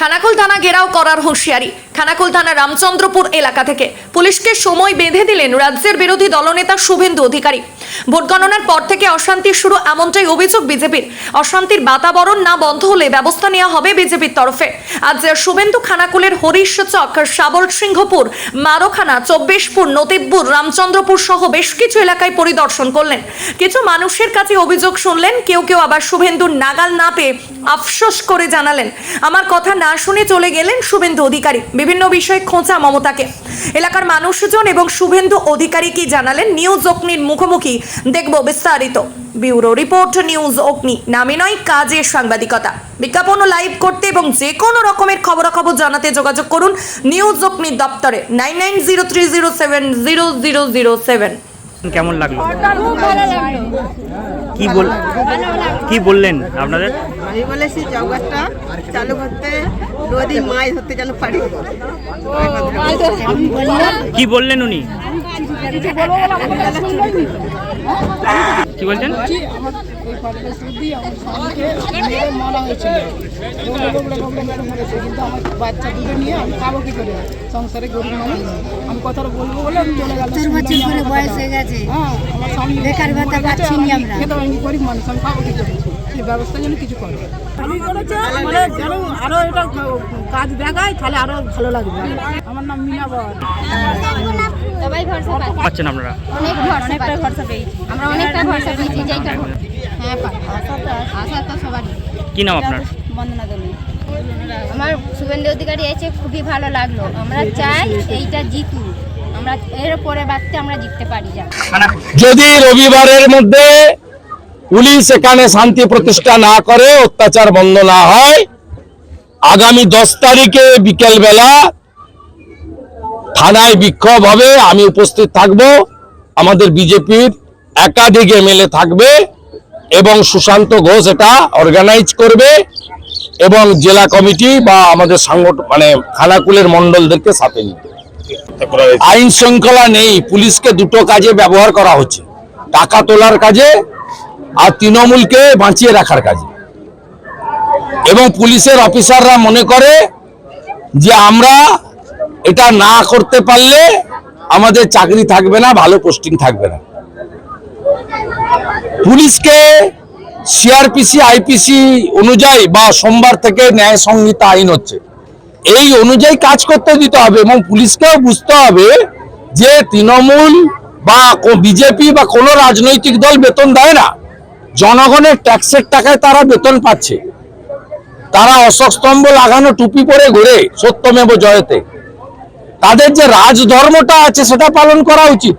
খানাকুল থানা ঘেরাও করার হুঁশিয়ারি। খানাকুল থানা রামচন্দ্রপুর এলাকা থেকে। পুলিশকে সময় বেঁধে দিলেন রাজ্যের বিরোধী দলনেতা শুভেন্দু অধিকারী। ভোট গণনার পর থেকে অশান্তি শুরু এমনটাই অভিযোগ বিজেপির। অশান্তির বাতাবরণ না বন্ধ হলে ব্যবস্থা নেওয়া হবে বিজেপির তরফে। আজ শুভেন্দু খানাকুলের হরিশ চক সাবল সিংহপুর, মারোখানা, চব্বিশপুর, নতিবপুর, রামচন্দ্রপুর সহ বেশ কিছু এলাকায় পরিদর্শন করলেন। কিছু মানুষের কাছে অভিযোগ শুনলেন, কেউ কেউ আবার শুভেন্দুর নাগাল না পেয়ে আফসোস করে জানালেন। আমার কথা না শুনে চলে গেলেন শুভেন্দু অধিকারী। বিভিন্ন বিষয়ে খোঁচা মমতাকে। এলাকার মানুষজন এবং শুভেন্দু অধিকারী কি জানালেন? নিউজ অগ্নির মুখোমুখি। দেখব বিস্তারিত। ব্যুরো রিপোর্ট নিউজ অগ্নি। নামে নয় কাজে সাংবাদিকতা। বিজ্ঞাপন ও লাইভ করতে এবং যে কোনো রকমের খবরাখবর জানাতে যোগাযোগ করুন নিউজ অগ্নি দপ্তরে। Nine nine zero three zero seven zero zero zero seven. কেমন লাগল। কি বল কি বললেন আপনাদের? আমি বলেছি জগৎটা চালু করতে নদী মাছ ধরতে যেন পারি। কি বললেন উনি? কি বলছেন? মারা হয়েছিল কিন্তু আমার বাচ্চা দুটো নিয়ে আমি খাব কি করে সংসারে গরিব আমি কথাটা বলব বলে আমি বয়স হয়ে গেছে হ্যাঁ আমার স্বামী বেকার ভাতা আমি গরিব মানুষ আমি খাব কি করে এই ব্যবস্থা যেন কিছু করে আমি এটা কাজ দেখায় তাহলে আরও ভালো লাগবে আমার নাম মিনা বর। সবাই ভরসা পাচ্ছেন আপনারা? অনেক ভরসা অনেকটা ভরসা পেয়েছি আমরা অনেকটা ভরসা পেয়েছি যেটা হ্যাঁ আশা তো সবারই। কি নাম আপনার? বন্দনা আমার শুভেন্দু অধিকারী এসে খুবই ভালো লাগল। আমরা চাই এইটা জিতু আমরা এর পরে বাড়তে আমরা জিততে পারি যদি রবিবারের মধ্যে পুলিশ এখানে শান্তি প্রতিষ্ঠা না করে অত্যাচার বন্ধ না হয় আগামী দশ তারিখে বিকেল বেলা থানায় বিক্ষোভ হবে, আমি উপস্থিত থাকব। আমাদের বিজেপির একাধিক এমএলএ থাকবে এবং সুশান্ত ঘোষ এটা অর্গানাইজ করবে এবং জেলা কমিটি বা আমাদের সংগঠন মানে খানাকুলের মন্ডলদেরকে সাথে নিবে। আইন শৃঙ্খলা নেই, পুলিশকে দুটো কাজে ব্যবহার করা হচ্ছে, টাকা তোলার কাজে আর তৃণমূলকে বাঁচিয়ে রাখার কাজে। এবং পুলিশের অফিসাররা মনে করে যে আমরা এটা না করতে পারলে আমাদের চাকরি থাকবে না, ভালো পোস্টিং থাকবে না। পুলিশকে সিআরপিসি, আইপিসি অনুযায়ী বা সোমবার থেকে ন্যায় সংহিতা আইন হচ্ছে। এই অনুযায়ী কাজ করতে দিতে হবে এবং পুলিশকেও বুঝতে হবে যে তৃণমূল বা বিজেপি বা কোনো রাজনৈতিক দল বেতন দেয় না। জনগণের ট্যাক্সের টাকায় তারা বেতন পাচ্ছে। তারা অশোক স্তম্ভ লাগানো টুপি পরে ঘুরে সত্যমেব জয়তে। তাদের যে রাজধর্মটা আছে সেটা পালন করা উচিত।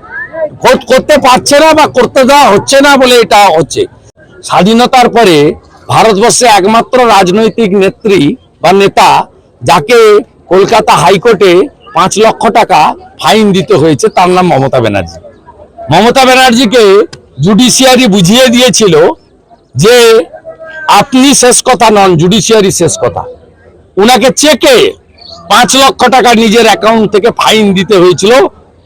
কর- করতে পারছে না বা করতে দেওয়া হচ্ছে না বলে এটা হচ্ছে। স্বাধীনতার পরে ভারতবর্ষে একমাত্র রাজনৈতিক নেত্রী বা নেতা যাকে কলকাতা হাইকোর্টে পাঁচ লক্ষ টাকা ফাইন দিতে হয়েছে, তার নাম মমতা ব্যানার্জি। মমতা ব্যানার্জিকে জুডিশিয়ারি বুঝিয়ে দিয়েছিল যে আপনি শেষ কথা নন, জুডিশিয়ারি শেষ কথা। উনাকে চেকে পাঁচ লক্ষ টাকা নিজের অ্যাকাউন্ট থেকে ফাইন দিতে হয়েছিল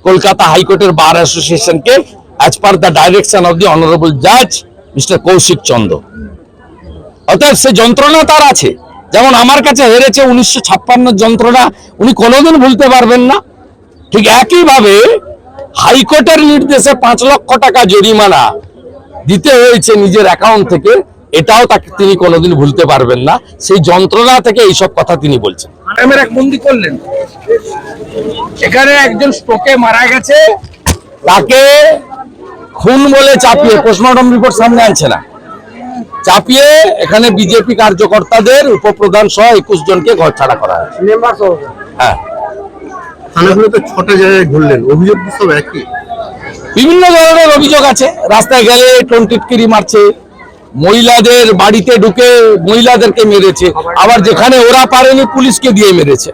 কলকাতা হাইকোর্টের bar অ্যাসোসিয়েশনকে as per the direction of the honourable জাজ মিস্টার কৌশিক চন্দ্র। অর্থাৎ সে যন্ত্রণা তার আছে। যেমন আমার কাছে হেরেছে উনিশশো ছাপ্পান্ন যন্ত্রণা, উনি কোনোদিন ভুলতে পারবেন না। ঠিক একইভাবে হাইকোর্টের নির্দেশে পাঁচ লক্ষ টাকা জরিমানা দিতে হয়েছে নিজের অ্যাকাউন্ট থেকে এটাও তাকে তিনি কোনোদিন ভুলতে পারবেন না। সেই যন্ত্রণা থেকে এইসব কথা তিনি বলছেন। এক বন্দি করলেন। এখানে একজন স্ট্রোকে মারা গেছে। তাকে খুন বলে চাপিয়ে পোস্টমর্টম রিপোর্ট সামনে আনছে না। চাপিয়ে এখানে বিজেপি কার্যকর্তাদের উপপ্রধান সহ একুশ জনকে ঘর ছাড়া করা হয়েছে। হ্যাঁ। থানাগুলোতে ছটা জায়গায় ঘুরলেন। অভিযোগ তো সব একই। বিভিন্ন ধরনের অভিযোগ আছে। রাস্তায় গেলে টোনটিটকিরি মারছে। মহিলাদের বাড়িতে ঢুকে মহিলাদেরকে মেরেছে। আবার যেখানে ওরা পারেনি, পুলিশকে দিয়ে মেরেছে।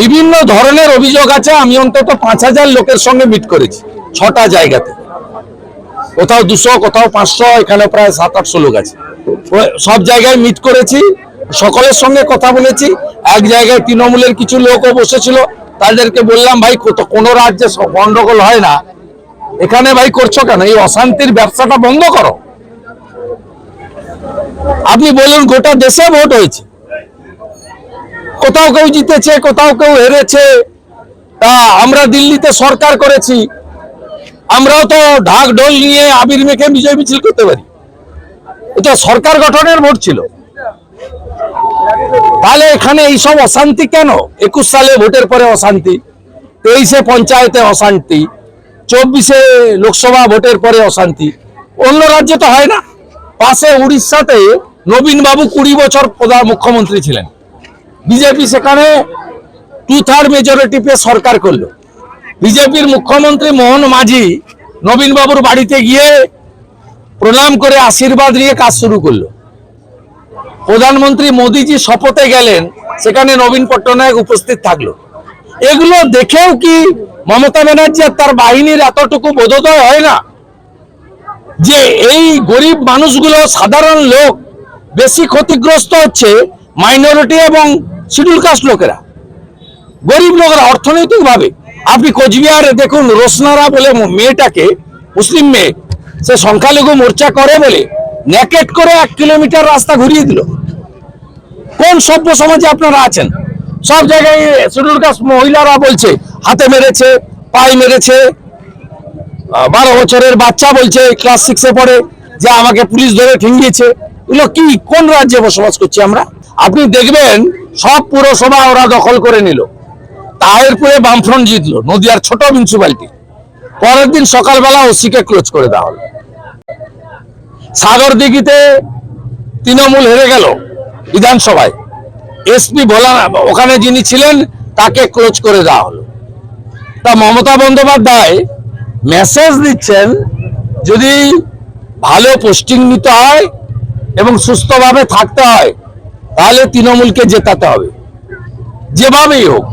বিভিন্ন ধরনের অভিযোগ আছে, আমি অন্তত পাঁচ হাজার লোকের সঙ্গে মিট করেছি, ছটা জায়গাতে। কোথাও দুশো, কোথাও পাঁচশো, এখানে প্রায় সাত আটশো লোক আছে। সব জায়গায় মিট করেছি, সকলের সঙ্গে কথা বলেছি। এক জায়গায় তৃণমূলের কিছু লোকও বসেছিল, তাদেরকে বললাম, ভাই কোনো রাজ্যে গন্ডগোল হয় না। এখানে ভাই করছ কেন? এই অশান্তির ব্যবসাটা বন্ধ করো। আপনি বলুন গোটা দেশে ভোট হয়েছে। কোথাও কেউ জিতেছে, কোথাও কেউ হেরেছে, তা আমরা দিল্লিতে সরকার করেছি। আমরাও তো ঢাক ঢোল নিয়ে আবির মেখে বিজয় মিছিল করতে পারি। এটা সরকার গঠনের ভোট ছিল। তাহলে এখানে এইসব অশান্তি কেন? একুশ সালে ভোটের পরে অশান্তি, তেইশে পঞ্চায়েতে অশান্তি, চব্বিশে লোকসভা ভোটের পরে অশান্তি। অন্য রাজ্যে তো হয় না। পাশে উড়িষ্যাতে নবীন বাবু কুড়ি বছর প্রধান মুখ্যমন্ত্রী ছিলেন। বিজেপি সেখানে টু থার্ড মেজরিটি পেয়ে সরকার করল। বিজেপির মুখ্যমন্ত্রী মোহন মাঝি নবীন বাবুর বাড়িতে গিয়ে প্রণাম করে আশীর্বাদ নিয়ে কাজ শুরু করল। প্রধানমন্ত্রী মোদীজি শপথে গেলেন, সেখানে নবীন পট্টনায়ক উপস্থিত থাকল। এগুলো দেখেও কি মমতা ব্যানার্জি আর তার বাহিনীর এতটুকু বোধোদয় হয় না? যে এই গরিব মানুষগুলো সাধারণ লোক বেশি ক্ষতিগ্রস্ত হচ্ছে মাইনরিটি এবং শিডিউল কাস্ট লোকেরা। গরিব লোকেরা অর্থনৈতিক ভাবে আপনি কোচবিহারে দেখুন, রোশনারা বলে মেয়েটাকে, মুসলিম মেয়ে, সে সংখ্যালঘু মোর্চা করে বলে ন্যাকেট করে এক কিলোমিটার রাস্তা ঘুরিয়ে দিল। কোন সভ্য সমাজে আপনারা আছেন? সব জায়গায় শিডিউল কাস্ট মহিলারা বলছে, হাতে মেরেছে, পায়ে মেরেছে। বারো বছরের বাচ্চা বলছে ক্লাস সিক্সে পড়ে, যে আমাকে পুলিশ ধরে ঠেঙ্গিয়েছে। এগুলো কি? কোন রাজ্যে বসবাস করছি আমরা? আপনি দেখবেন সব পুরসভা ওরা দখল করে নিল। তাহেরপুরে বামফ্রন্ট জিতলো, নদিয়ার ছোট মিউনিসিপালিটি পরের দিন সকালবেলা ওসিকে ক্লোজ করে দেওয়া হলো। সাগর দিঘিতে তৃণমূল হেরে গেল বিধানসভায়। এসপি ভোলা, ওখানে যিনি ছিলেন, তাকে ক্লোজ করে দেওয়া হলো। তা মমতা বন্দ্যোপাধ্যায় মেসেজ দিচ্ছেন, যদি ভালো পোস্টিং নিতে হয় এবং সুস্থভাবে থাকতে হয় তাহলে তৃণমূলকে জেতাতে হবে। যেভাবেই হোক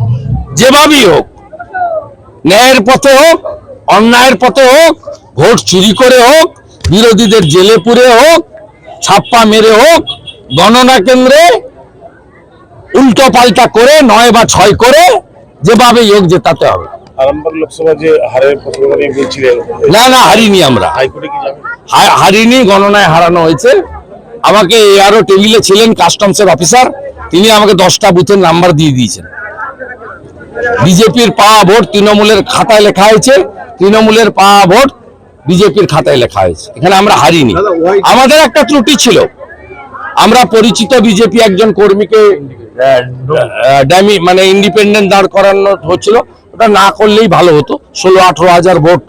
যেভাবেই হোক ন্যায়ের পথে হোক অন্যায়ের পথে হোক ভোট চুরি করে হোক বিরোধীদের জেলে পুরে হোক ছাপ্পা মেরে হোক গণনা কেন্দ্রে উল্টো পাল্টা করে নয় বা ছয় করে যেভাবেই হোক জেতাতে হবে। আরামবাগ লোকসভা যে হারের প্রসঙ্গ নিয়ে বলছিলেন না না হারিনি আমরা। হাইকোর্টে কি যাবেন হারিনি গণনায় হারানো হয়েছে। আমাকে আরও টেবিলে ছিলেন কাস্টমসের অফিসার তিনি আমাকে দশটা বুথের নাম্বার দিয়ে দিয়েছেন। বিজেপির পাওয়া ভোট তৃণমূলের খাতায় লেখা হয়েছে। তৃণমূলের পাওয়া ভোট বিজেপির খাতায় লেখা হয়েছে। এখানে আমরা হারিনি। আমাদের একটা ত্রুটি ছিল। আমরা পরিচিত বিজেপি একজন কর্মীকে ড্যামি মানে ইন্ডিপেন্ডেন্ট দাঁড় করানো হচ্ছিল। ওটা না করলেই ভালো হতো। ষোলো আঠারো হাজার ভোট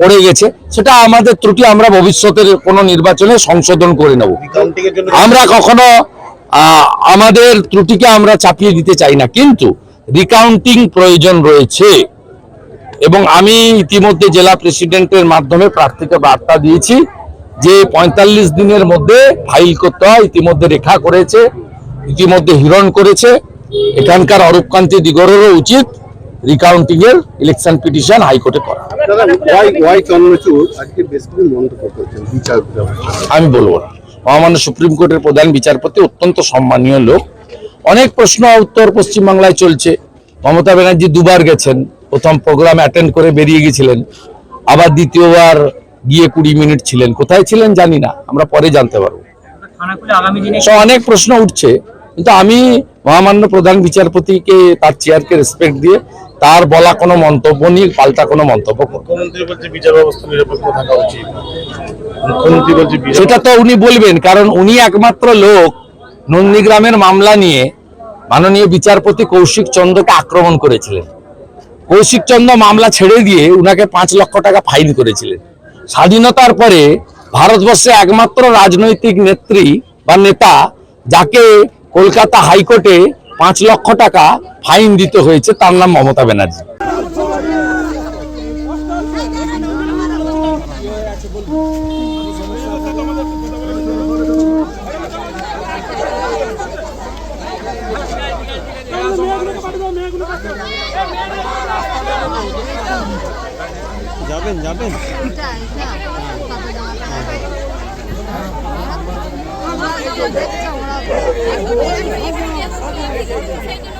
পড়ে গেছে সেটা আমাদের ত্রুটি আমরা ভবিষ্যতের কোনো নির্বাচনে সংশোধন করে নেব। আমরা কখনো আমাদের ত্রুটিকে আমরা চাপিয়ে দিতে চাই না কিন্তু রিকাউন্টিং প্রয়োজন রয়েছে। এবং আমি ইতিমধ্যে জেলা প্রেসিডেন্টের মাধ্যমে প্রার্থীকে বার্তা দিয়েছি যে পঁয়তাল্লিশ দিনের মধ্যে ফাইল করতে হয় ইতিমধ্যে রেখা করেছে ইতিমধ্যে হিরণ করেছে। এখানকার অরূপকান্তি দিগরেরও উচিত। রিকাউন্টিং এর ইলেকশন পিটিশন হাইকোর্টে করা। আমি বলব না। মহামান্য সুপ্রিম কোর্টের প্রধান বিচারপতি অত্যন্ত সম্মানীয় লোক। অনেক প্রশ্ন উত্তর পশ্চিমবাংলায় চলছে। মমতা ব্যানার্জি দুবার গেছেন। প্রথম প্রোগ্রাম অ্যাটেন্ড করে বেরিয়ে গেছিলেন। আবার দ্বিতীয়বার গিয়ে কুড়ি মিনিট ছিলেন। কোথায় ছিলেন জানি না। আমরা পরে জানতে পারব। অনেক প্রশ্ন উঠছে। কিন্তু আমি মহামান্য প্রধান বিচারপতিকে তার চেয়ারকে রেসপেক্ট দিয়ে তার বলা কোনো মন্তব্য নিয়ে পাল্টা কোনো মন্তব্য মুখ্যমন্ত্রী বলছে বিচার ব্যবস্থা নিরপেক্ষ থাকা উচিত। মুখ্যমন্ত্রী বলছে সেটা তো উনি বলবেন কারণ উনি একমাত্র লোক নন্দীগ্রামের মামলা নিয়ে মাননীয় বিচারপতি কৌশিক চন্দ্রকে আক্রমণ করেছিলেন। কৌশিক চন্দ্র মামলা ছেড়ে দিয়ে উনাকে পাঁচ লক্ষ টাকা ফাইন করেছিলেন। স্বাধীনতার পরে ভারতবর্ষে একমাত্র রাজনৈতিক নেত্রী বা নেতা যাকে কলকাতা হাইকোর্টে পাঁচ লক্ষ টাকা ফাইন দিতে হয়েছে তার নাম মমতা ব্যানার্জি প্রধানমন্ত্রী বুঝতে পারে না